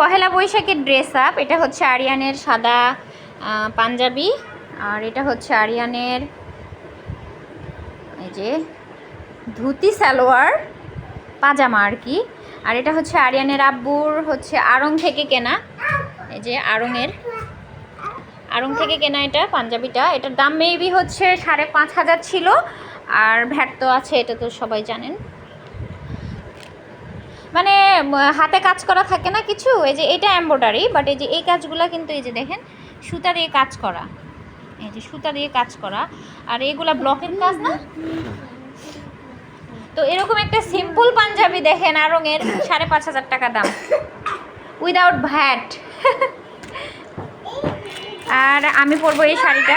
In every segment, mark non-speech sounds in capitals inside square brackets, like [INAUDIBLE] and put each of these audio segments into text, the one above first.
পহেলা বৈশাখের dress up এটা হচ্ছে আরিয়ানের সাদা পাঞ্জাবি, আর এটা হচ্ছে আরিয়ানের, এই যে, ধুতি সালোয়ার, পাজামা আর কি। আর এটা হচ্ছে আরিয়ানের আব্বুর হচ্ছে আড়ং থেকে কেনা, এই যে আড়ংয়ের। আড়ং থেকে কেনা এটা, পাঞ্জাবিটা। এটার দাম মেবি হচ্ছে সাড়ে পাঁচ হাজার ছিল, আর ভ্যাট তো আছে, এটা তো সবাই জানেন। মানে হাতে কাজ করা থাকে না কিছু? এই যে এটা এম্ব্রয়ডারি বাট এই যে এই কাজগুলো কিন্তু এই যে দেখেন, সুতা দিয়ে কাজ করা। এই যে সুতা দিয়ে কাজ করা। আর এগুলা ব্লকের কাজ না? তো এরকম একটা সিম্পল পাঞ্জাবি দেখেন আরঙের সাড়ে পাঁচ হাজার টাকা দাম। উইদাউট ভ্যাট আর আমি পরবো এই শাড়িটা।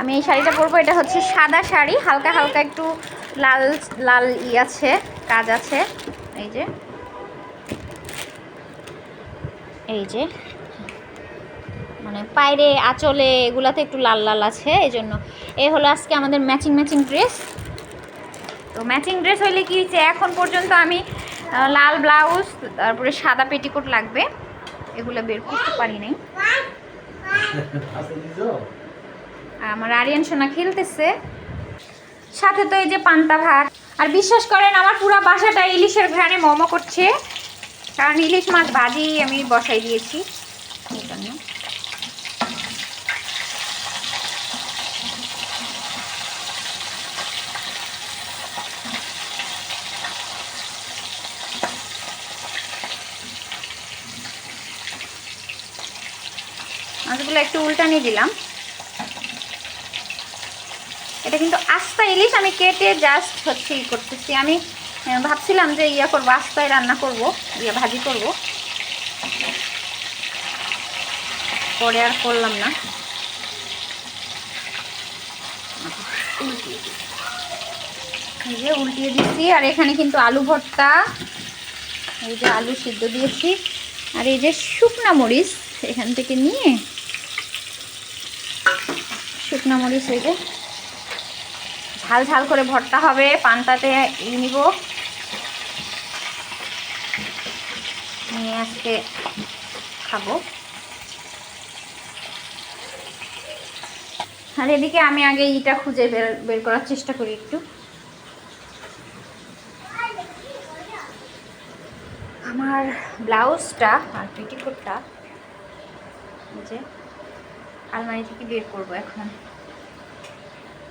আমি এই শাড়িটা পরবো, এটা হচ্ছে সাদা শাড়ি, হালকা হালকা একটু লাল লাল ই আছে কাজ আছে এই যে। এই যে। মানে পায়রে আঁচলে এগুলাতে একটু লাল লাল আছে এই জন্য এ হলো আজকে আমাদের ম্যাচিং ম্যাচিং ড্রেস। তো ম্যাচিং ড্রেস হইলে কি হচ্ছে এখন পর্যন্ত আমি লাল ব্লাউজ তারপরে সাদা পেটিকোট লাগবে। এগুলো বের করতে পারি নাই। [LAUGHS] আমার আরিয়ান সোনা খেলতেছে। সাথে তো এই যে পান্তা ভাত। আর বিশ্বাস করেন, আমার পুরো বাসাটা ইলিশের ঘ্রাণে মোমো করছে। কারণ ইলিশ মাছ ভাজি আমি বসাই দিয়েছি। মাছগুলো একটু উল্টানি দিলাম। এটা কিন্তু আস্তা ইলিশ, আমি কেটে জাস্ট হচ্ছে ই করতেছি। আমি ভাবছিলাম যে ইয়া করব, আস্তায় রান্না করব, ইয়া ভাজি করব। পরে আর করলাম না। এই যে উল্টিয়ে দিচ্ছি, আর এখানে কিন্তু আলু ভর্তা, এই যে আলু সিদ্ধ দিয়েছি। আর এই যে শুকনা মরিচ, এখান থেকে নিয়ে, শুকনা মরিচ এই যে ঝাল ঝাল করে ভর্তা হবে, পান্তাতে ই নিব। নিয়ে আজকে খাব। আর এদিকে আমি আগে ইটা খুঁজে বের বের করার চেষ্টা করি একটু। আমার ব্লাউজটা আর পেটিকোটটা যে আলমারি থেকে বের করব এখন